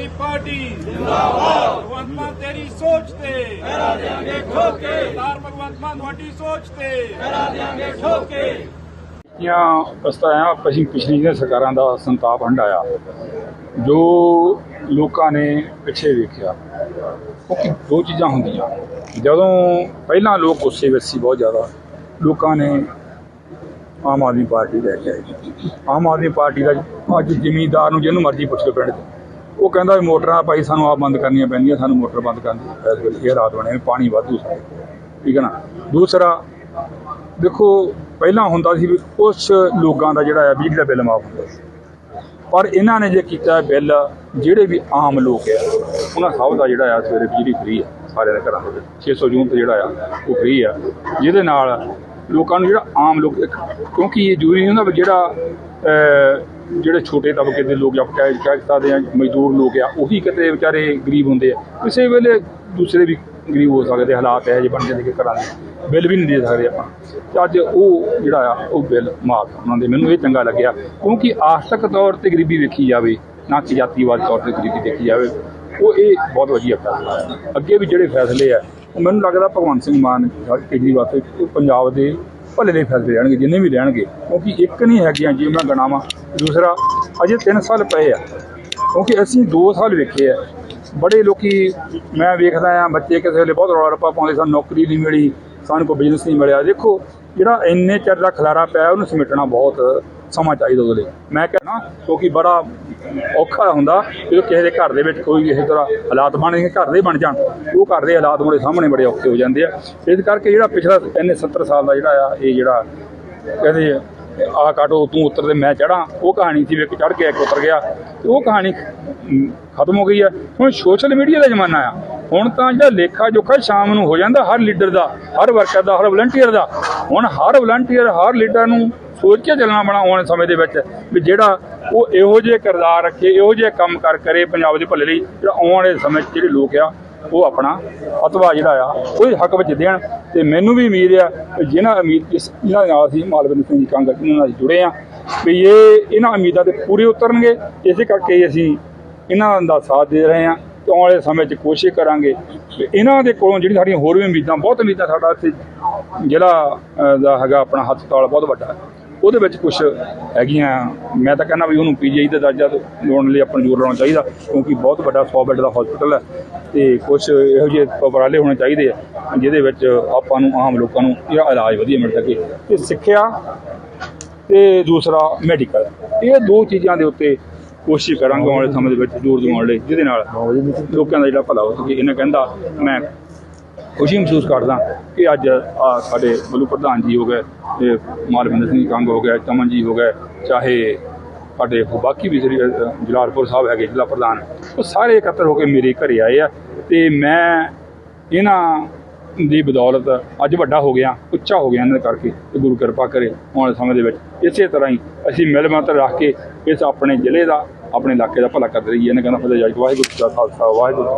ਆਦਮੀ party. ਜਿੰਦਾਬਾਦ। ਭਗਵੰਤ ਮਾਨ ਤੇਰੀ ਸੋਚ ਤੇ। ਕਰਾ ਦੇਾਂਗੇ ਠੋਕੇ। ਸਰਦਾਰ ਭਗਵੰਤ ਮਾਨ ਤੁਹਾਡੀ ਸੋਚ ਤੇ। ਕਰਾ ਦੇਾਂਗੇ ਠੋਕੇ। ਜਾਂ ਪਛਤਾਇਆ ਅਸੀਂ ਪਿਛਲੀਆਂ ਸਰਕਾਰਾਂ ਦਾ ਸੰਤਾਪ ਹੰਡਾਇਆ ਜੋ ਲੋਕਾਂ ਨੇ ਪਿੱਛੇ ਵੇਖਿਆ ਕਿਉਂਕਿ ਦੋ ਚੀਜ਼ਾਂ ਹੁੰਦੀਆਂ। ਜਦੋਂ ਪਹਿਲਾਂ ਲੋਕ ਗੁੱਸੇ ਵਿੱਚ ਸੀ ਬਹੁਤ ਜ਼ਿਆਦਾ ਲੋਕਾਂ ਨੇ ਆਮ ਆਦਮੀ ਪਾਰਟੀ ਲੈ ਕੇ ਆਏ ਆਮ ਆਦਮੀ ਪਾਰਟੀ ਦਾ ਅੱਜ ਜ਼ਿਮੀਂਦਾਰ ਨੂੰ ਜਿਹਨੂੰ ਮਰਜ਼ੀ ਪੁੱਛ ਲਓ ਪਿੰਡ 'ਚ। ਉਹ ਕਹਿੰਦਾ ਵੀ ਮੋਟਰਾਂ ਭਾਈ ਸਾਨੂੰ ਆਪ ਬੰਦ ਕਰਨੀਆਂ ਪੈਂਦੀਆਂ, ਸਾਨੂੰ ਮੋਟਰ ਬੰਦ ਕਰਨ ਇਸ ਵੇਲੇ ਇਹ ਰਾਤ ਬਣੇ ਪਾਣੀ ਵਾਧੂ ਸਾਡੇ ਠੀਕ ਹੈ ਨਾ? ਦੂਸਰਾ, ਦੇਖੋ, ਪਹਿਲਾਂ ਹੁੰਦਾ ਸੀ ਵੀ ਕੁਝ ਲੋਕਾਂ ਦਾ ਜਿਹੜਾ ਹੈ ਬਿਜਲੀ ਦਾ ਬਿੱਲ ਮਾਫ ਹੁੰਦਾ ਸੀ। ਪਰ ਇਹਨਾਂ ਨੇ ਜੇ ਕੀਤਾ ਬਿੱਲ, ਜਿਹੜੇ ਵੀ ਆਮ ਲੋਕ ਆ, ਉਹਨਾਂ ਸਭ ਦਾ ਜਿਹੜਾ ਆ, ਸਵੇਰੇ ਬਿਜਲੀ ਫ੍ਰੀ ਆ, ਸਾਰਿਆਂ ਦੇ ਘਰਾਂ ਦੇ ਵਿੱਚ। 600 ਯੂਨਿਟ ਜਿਹੜਾ ਆ, ਉਹ ਫ੍ਰੀ ਆ। ਜਿਹਦੇ ਨਾਲ ਲੋਕਾਂ ਨੂੰ ਜਿਹੜਾ ਆਮ ਲੋਕ, ਕਿਉਂਕਿ ਇਹ ਜ਼ਰੂਰੀ ਨਹੀਂ ਹੁੰਦਾ ਵੀ ਜਿਹੜਾ ਜਿਹੜੇ ਛੋਟੇ ਤਬਕੇ ਦੇ ਲੋਕ ਜਾਂ ਕਹਿ ਕਹਿ ਆ ਮਜ਼ਦੂਰ ਲੋਕ ਆ, ਉਹੀ ਕਿਤੇ ਵਿਚਾਰੇ ਗਰੀਬ ਹੁੰਦੇ ਆ। ਕਿਸੇ ਵੇਲੇ ਦੂਸਰੇ ਵੀ ਗਰੀਬ ਹੋ ਸਕਦੇ, ਹਾਲਾਤ ਇਹ ਜਿਹੇ ਬਣ ਜਾਂਦੇ ਕਿ ਘਰਾਂ ਦੇ ਬਿੱਲ ਵੀ ਨਹੀਂ ਦੇ ਸਕਦੇ ਆਪਾਂ। ਤੇ ਅੱਜ ਉਹ ਜਿਹੜਾ ਆ, ਉਹ ਬਿੱਲ ਮਾਫ ਉਹਨਾਂ ਦੇ ਮੈਨੂੰ ਇਹ ਚੰਗਾ ਲੱਗਿਆ, ਕਿਉਂਕਿ ਆਰਥਿਕ ਤੌਰ ਤੇ ਗਰੀਬੀ ਵੇਖੀ ਜਾਵੇ, ਨਾ ਕਿ ਜਾਤੀਵਾਦ ਤੌਰ ਤੇ ਗਰੀਬੀ ਦੇਖੀ ਜਾਵੇ, ਉਹ ਇਹ ਬਹੁਤ ਵਧੀਆ ਫੈਸਲਾ ਹੈ ਅੱਗੇ ਵੀ ਜਿਹੜੇ ਫੈਸਲੇ ਆ ਮੈਨੂੰ ਲੱਗਦਾ ਭਗਵੰਤ ਸਿੰਘ ਮਾਨ ਕੇਜਰੀਵਾਲ ਤੇ ਉਹ ਪੰਜਾਬ ਦੇ ਭਲੇ ਦੇ ਫੈਸਲੇ ਰਹਿਣਗੇ ਜਿੰਨੇ ਵੀ ਰਹਿਣਗੇ ਕਿਉਂਕਿ ਇੱਕ ਨਹੀਂ ਹੈਗੀਆਂ ਜੇ ਮੈਂ ਗਣਾਵਾਂ, ਦੂਸਰਾ ਅਜੇ 3 ਸਾਲ ਪਏ ਆ, ਕਿਉਂਕਿ ਅਸੀਂ 2 ਸਾਲ ਵੇਖੇ ਆ। ਬੜੇ ਲੋਕੀ ਮੈਂ ਵੇਖਦਾ ਆ, ਬੱਚੇ ਕਿਸੇ ਵੇਲੇ ਬਹੁਤ ਰੌਲਾ ਰੱਪਾ ਪਾਉਂਦੇ ਸਾਨੂੰ, ਨੌਕਰੀ ਨਹੀਂ ਮਿਲੀ, ਸਾਨੂੰ ਕੋਈ ਬਿਜ਼ਨਸ ਨਹੀਂ ਮਿਲਿਆ। ਦੇਖੋ, ਜਿਹੜਾ ਇੰਨੇ ਚਿਰ ਦਾ ਖਲਾਰਾ ਪਿਆ, ਉਹਨੂੰ ਸਮੇਟਣਾ ਬਹੁਤ ਸਮਾਂ ਚਾਹੀਦਾ ਉਹਦੇ ਲਈ। ਮੈਂ ਕਹਿਣਾ ਕਿਉਂਕਿ ਬੜਾ ਔਖਾ ਹੁੰਦਾ, ਜਦੋਂ ਕਿਸੇ ਦੇ ਘਰ ਦੇ ਵਿੱਚ ਕੋਈ ਕਿਸੇ ਤਰ੍ਹਾਂ ਹਾਲਾਤ ਬਣ ਗਏ, ਘਰ ਦੇ ਬਣ ਜਾਣ, ਉਹ ਘਰ ਦੇ ਹਾਲਾਤ ਮੁੜੇ ਸਾਹਮਣੇ ਬੜੇ ਔਖੇ ਹੋ ਜਾਂਦੇ ਆ। ਇਸ ਕਰਕੇ ਜਿਹੜਾ ਪਿਛਲਾ ਇੰਨੇ 70 ਸਾਲ ਦਾ ਜਿਹੜਾ ਆ, ਇਹ ਜਿਹੜਾ ਕਹਿੰਦੇ ਆ ਕਾਟੋ, ਤੂੰ ਉੱਤਰ ਤੇ ਮੈਂ ਚੜਾਂ ਉਹ ਕਹਾਣੀ ਸੀ ਵੀ ਇੱਕ ਚੜ ਗਿਆ ਇੱਕ ਉਤਰ ਗਿਆ, ਤੇ ਉਹ ਕਹਾਣੀ ਖਤਮ ਹੋ ਗਈ ਹੈ ਹੁਣ ਸੋਸ਼ਲ ਮੀਡੀਆ ਦਾ ਜ਼ਮਾਨਾ ਆ। ਹੁਣ ਤਾਂ ਜਿਹੜਾ ਲੇਖਾ ਜੋਖਾ ਸ਼ਾਮ ਨੂੰ ਹੋ ਜਾਂਦਾ, ਹਰ ਲੀਡਰ ਦਾ, ਹਰ ਵਰਕਰ ਦਾ, ਹਰ ਵਲੰਟੀਅਰ ਦਾ। ਹੁਣ ਹਰ ਵਲੰਟੀਅਰ ਹਰ ਲੀਡਰ ਨੂੰ ਸੋਚ ਕੇ ਚੱਲਣਾ ਬਣਾ ਆਉਣ ਸਮੇਂ ਦੇ ਵਿੱਚ? ਵੀ ਜਿਹੜਾ ਉਹ ਇਹੋ ਜਿਹੇ ਕਿਰਦਾਰ ਰੱਖੇ, ਇਹੋ ਜਿਹੇ ਕੰਮ ਕਰ ਕਰੇ ਪੰਜਾਬ ਦੇ ਭਲੇ ਲਈ, ਜਿਹੜਾ ਆਉਣ ਵਾਲੇ ਸਮੇਂ 'ਚ ਜਿਹੜੇ ਲੋਕ ਆ, ਉਹ ਆਪਣਾ ਅਤਵਾ ਜਿਹੜਾ ਆ, ਉਹਦੇ ਹੱਕ ਵਿੱਚ ਦੇਣ ਤੇ ਮੈਨੂੰ ਵੀ ਉਮੀਦ ਆ ਕਿ ਜਿਹਨਾਂ ਉਮੀਦ, ਜਿਸ ਜਿਹਨਾਂ ਨਾਲ ਅਸੀਂ ਮਾਲਵਿੰਦਰ ਸਿੰਘ ਜੀ ਕੰਗ ਇਹਨਾਂ ਨਾਲ ਜੁੜੇ ਆ, ਵੀ ਇਹ ਇਹਨਾਂ ਉਮੀਦਾਂ ਤੇ ਪੂਰੇ ਉਤਰਨਗੇ। ਇਸੇ ਕਰਕੇ ਅਸੀਂ ਇਹਨਾਂ ਦਾ ਸਾਥ ਦੇ ਰਹੇ ਆ ਤੇ ਆਉਣ ਵਾਲੇ ਸਮੇਂ 'ਚ ਕੋਸ਼ਿਸ਼ ਕਰਾਂਗੇ। ਇਹਨਾਂ ਦੇ ਕੋਲੋਂ ਜਿਹੜੀ ਸਾਡੀਆਂ ਹੋਰ ਵੀ ਉਮੀਦਾਂ, ਬਹੁਤ ਉਮੀਦਾਂ ਸਾਡਾ ਇੱਥੇ ਜ਼ਿਲ੍ਹਾ ਦਾ ਹੈਗਾ ਆਪਣਾ ਹਸਪਤਾਲ, ਬਹੁਤ ਵੱਡਾ। ਹੈ। ਉਹਦੇ ਵਿੱਚ ਕੁਝ ਹੈਗੀਆਂ, ਮੈਂ ਤਾਂ ਕਹਿੰਦਾ ਵੀ ਉਹਨੂੰ ਪੀਜੀਆਈ ਦਾ ਦਰਜਾ ਲਾਉਣ ਲਈ ਆਪਾਂ ਨੂੰ ਜ਼ੋਰ ਲਾਉਣਾ ਚਾਹੀਦਾ, ਕਿਉਂਕਿ ਬਹੁਤ ਵੱਡਾ 100 ਬੈੱਡ ਦਾ ਹਸਪਤਾਲ ਹੈ ਤੇ ਕੁਝ ਇਹੋ ਜਿਹੇ ਉਪਰਾਲੇ ਹੋਣੇ ਚਾਹੀਦੇ ਆ, ਜਿਹਦੇ ਵਿੱਚ ਆਪਾਂ ਨੂੰ ਆਮ ਲੋਕਾਂ ਨੂੰ ਇਹਦਾ ਇਲਾਜ ਵਧੀਆ ਮਿਲ ਸਕੇ। ਤੇ ਸਿੱਖਿਆ ਤੇ ਦੂਸਰਾ ਮੈਡੀਕਲ ਇਹ ਦੋ ਚੀਜ਼ਾਂ ਦੇ ਉੱਤੇ ਕੋਸ਼ਿਸ਼ ਕਰਾਂਗੇ ਆਉਣ ਵਾਲੇ ਸਮੇਂ ਦੇ ਵਿੱਚ ਜ਼ੋਰ ਦਿਵਾਉਣ ਲਈ, ਜਿਹਦੇ ਨਾਲ ਲੋਕਾਂ ਦਾ ਜਿਹੜਾ ਭਲਾ ਹੋ ਸਕੇ। ਇਹਨਾਂ ਕਹਿੰਦਾ, ਮੈਂ ਖੁਸ਼ੀ ਮਹਿਸੂਸ ਕਰਦਾ ਕਿ ਅੱਜ ਸਾਡੇ ਬਲੂ ਪ੍ਰਧਾਨ ਜੀ ਹੋ ਗਏ ਤੇ ਮਾਲਵਿੰਦਰ ਸਿੰਘ ਕੰਗ ਹੋ ਗਿਆ ਚਮਨ ਜੀ ਹੋ ਗਏ ਚਾਹੇ ਸਾਡੇ ਬਾਕੀ ਵੀ ਸ੍ਰੀ ਅ, ਜਲਾਲਪੁਰ ਸਾਹਿਬ ਹੈਗੇ ਜ਼ਿਲ੍ਹਾ ਪ੍ਰਧਾਨ ਉਹ ਸਾਰੇ ਇਕੱਤਰ ਹੋ ਕੇ ਮੇਰੇ ਘਰੇ ਆਏ ਆ ਤੇ ਮੈਂ ਇਹਨਾਂ ਦੀ ਬਦੌਲਤ ਅੱਜ ਵੱਡਾ ਹੋ ਗਿਆ ਉੱਚਾ ਹੋ ਗਿਆ ਇਹਨਾਂ ਦੇ ਕਰਕੇ ਤੇ ਗੁਰੂ ਕਿਰਪਾ ਕਰੇ ਆਉਣ ਵਾਲੇ ਸਮੇਂ ਦੇ ਵਿੱਚ। ਇਸੇ ਤਰ੍ਹਾਂ ਹੀ ਅਸੀਂ ਮਿਲ ਮਤ ਰੱਖ ਕੇ ਇਸ ਆਪਣੇ ਜ਼ਿਲ੍ਹੇ ਦਾ ਆਪਣੇ ਇਲਾਕੇ ਦਾ ਭਲਾ ਕਰਦੇ ਰਹੀਏ। ਇਹਨਾਂ ਕਹਿੰਦਾ ਫਤਿਹ ਜਾਈ ਵਾਹਿਗੁਰੂ ਜੀ ਕਾ ਖਾਲਸਾ ਵਾਹਿਗੁਰੂ